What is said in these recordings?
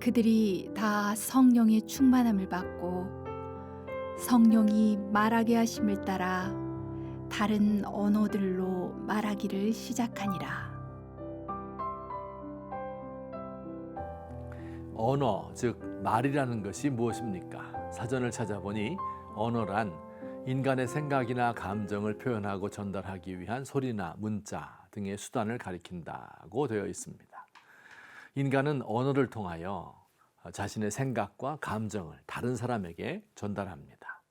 그들이 다 성령의 충만함을 받고 성령이 말하게 하심을 따라 다른 언어들로 말하기를 시작하니라. 언어, 즉 말이라는 것이 무엇입니까? 사전을 찾아보니 언어란 인간의 생각이나 감정을 표현하고 전달하기 위한 소리나 문자 등의 수단을 가리킨다고 되어 있습니다. 인간은 언어를 통하여 자신의 생각과 감정을 다른 사람에게 전달합니다.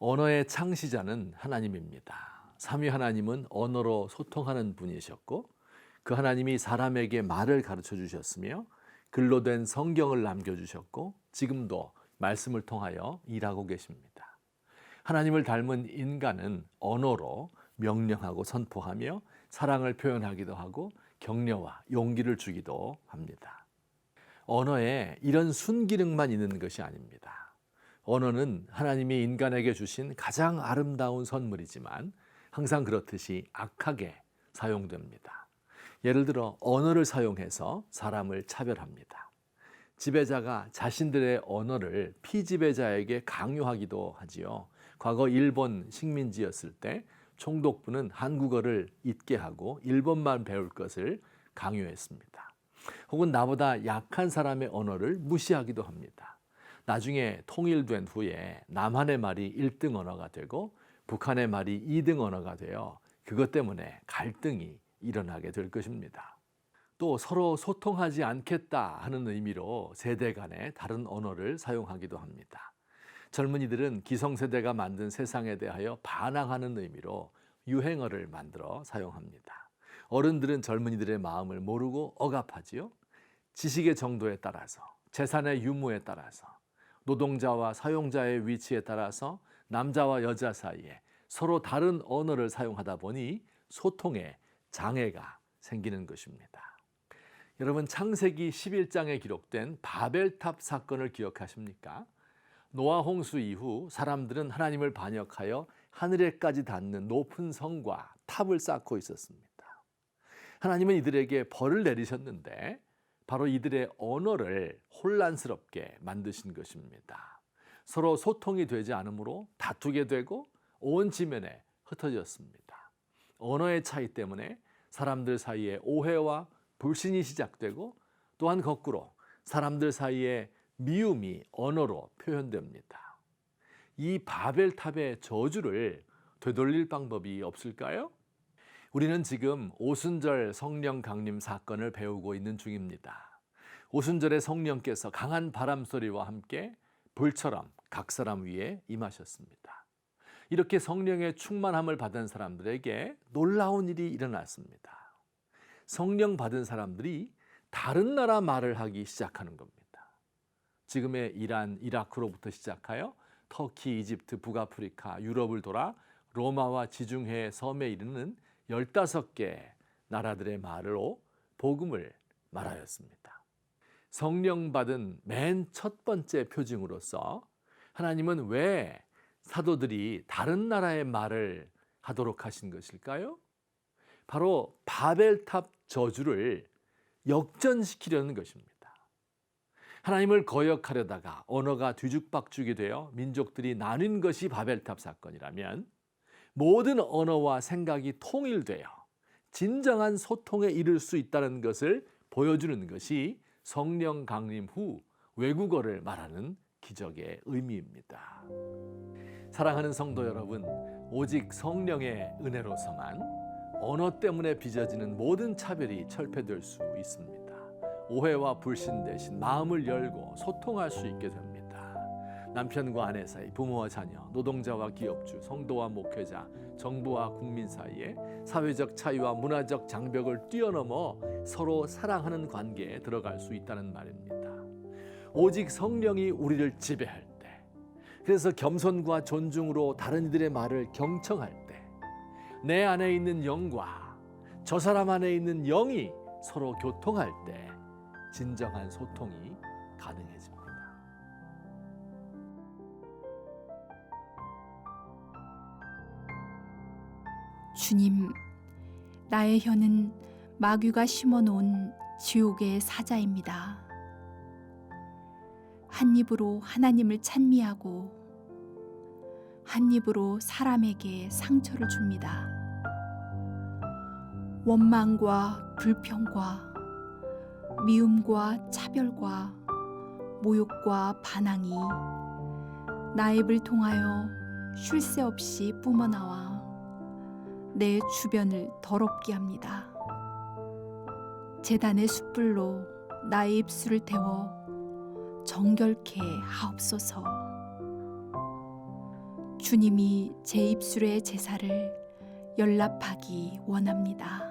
언어의 창시자는 하나님입니다. 삼위 하나님은 언어로 소통하는 분이셨고 그 하나님이 사람에게 말을 가르쳐 주셨으며 글로 된 성경을 남겨 주셨고 지금도 말씀을 통하여 일하고 계십니다. 하나님을 닮은 인간은 언어로 명령하고 선포하며 사랑을 표현하기도 하고 격려와 용기를 주기도 합니다. 언어에 이런 순기능만 있는 것이 아닙니다. 언어는 하나님이 인간에게 주신 가장 아름다운 선물이지만 항상 그렇듯이 악하게 사용됩니다. 예를 들어 언어를 사용해서 사람을 차별합니다. 지배자가 자신들의 언어를 피지배자에게 강요하기도 하지요. 과거 일본 식민지였을 때 총독부는 한국어를 잊게 하고 일본만 배울 것을 강요했습니다. 혹은 나보다 약한 사람의 언어를 무시하기도 합니다. 나중에 통일된 후에 남한의 말이 1등 언어가 되고 북한의 말이 2등 언어가 되어 그것 때문에 갈등이 일어나게 될 것입니다. 또 서로 소통하지 않겠다 하는 의미로 세대 간에 다른 언어를 사용하기도 합니다. 젊은이들은 기성세대가 만든 세상에 대하여 반항하는 의미로 유행어를 만들어 사용합니다. 어른들은 젊은이들의 마음을 모르고 억압하지요. 지식의 정도에 따라서, 재산의 유무에 따라서, 노동자와 사용자의 위치에 따라서 남자와 여자 사이에 서로 다른 언어를 사용하다 보니 소통에 장애가 생기는 것입니다. 여러분 창세기 11장에 기록된 바벨탑 사건을 기억하십니까? 노아 홍수 이후 사람들은 하나님을 반역하여 하늘에까지 닿는 높은 성과 탑을 쌓고 있었습니다. 하나님은 이들에게 벌을 내리셨는데 바로 이들의 언어를 혼란스럽게 만드신 것입니다. 서로 소통이 되지 않으므로 다투게 되고 온 지면에 흩어졌습니다. 언어의 차이 때문에 사람들 사이에 오해와 불신이 시작되고 또한 거꾸로 사람들 사이에 미움이 언어로 표현됩니다. 이 바벨탑의 저주를 되돌릴 방법이 없을까요? 우리는 지금 오순절 성령 강림 사건을 배우고 있는 중입니다. 오순절에 성령께서 강한 바람 소리와 함께 불처럼 각 사람 위에 임하셨습니다. 이렇게 성령의 충만함을 받은 사람들에게 놀라운 일이 일어났습니다. 성령 받은 사람들이 다른 나라 말을 하기 시작하는 겁니다. 지금의 이란, 이라크로부터 시작하여 터키, 이집트, 북아프리카, 유럽을 돌아 로마와 지중해 섬에 이르는 15개 나라들의 말로 복음을 말하였습니다. 성령 받은 맨 첫 번째 표징으로서 하나님은 왜 사도들이 다른 나라의 말을 하도록 하신 것일까요? 바로 바벨탑 저주를 역전시키려는 것입니다. 하나님을 거역하려다가 언어가 뒤죽박죽이 되어 민족들이 나뉜 것이 바벨탑 사건이라면 모든 언어와 생각이 통일되어 진정한 소통에 이를 수 있다는 것을 보여주는 것이 성령 강림 후 외국어를 말하는 기적의 의미입니다. 사랑하는 성도 여러분, 오직 성령의 은혜로서만 언어 때문에 빚어지는 모든 차별이 철폐될 수 있습니다. 오해와 불신 대신 마음을 열고 소통할 수 있게 됩니다. 남편과 아내 사이, 부모와 자녀, 노동자와 기업주, 성도와 목회자, 정부와 국민 사이에 사회적 차이와 문화적 장벽을 뛰어넘어 서로 사랑하는 관계에 들어갈 수 있다는 말입니다. 오직 성령이 우리를 지배할 때, 그래서 겸손과 존중으로 다른 이들의 말을 경청할 때, 내 안에 있는 영과 저 사람 안에 있는 영이 서로 교통할 때, 진정한 소통이 가능해집니다. 주님, 나의 혀는 마귀가 심어놓은 지옥의 사자입니다. 한 입으로 하나님을 찬미하고 한 입으로 사람에게 상처를 줍니다. 원망과 불평과 미움과 차별과 모욕과 반항이 나의 입을 통하여 쉴 새 없이 뿜어나와 내 주변을 더럽게 합니다. 재단의 숯불로 나의 입술을 태워 정결케 하옵소서. 주님이 제 입술의 제사를 연락하기 원합니다.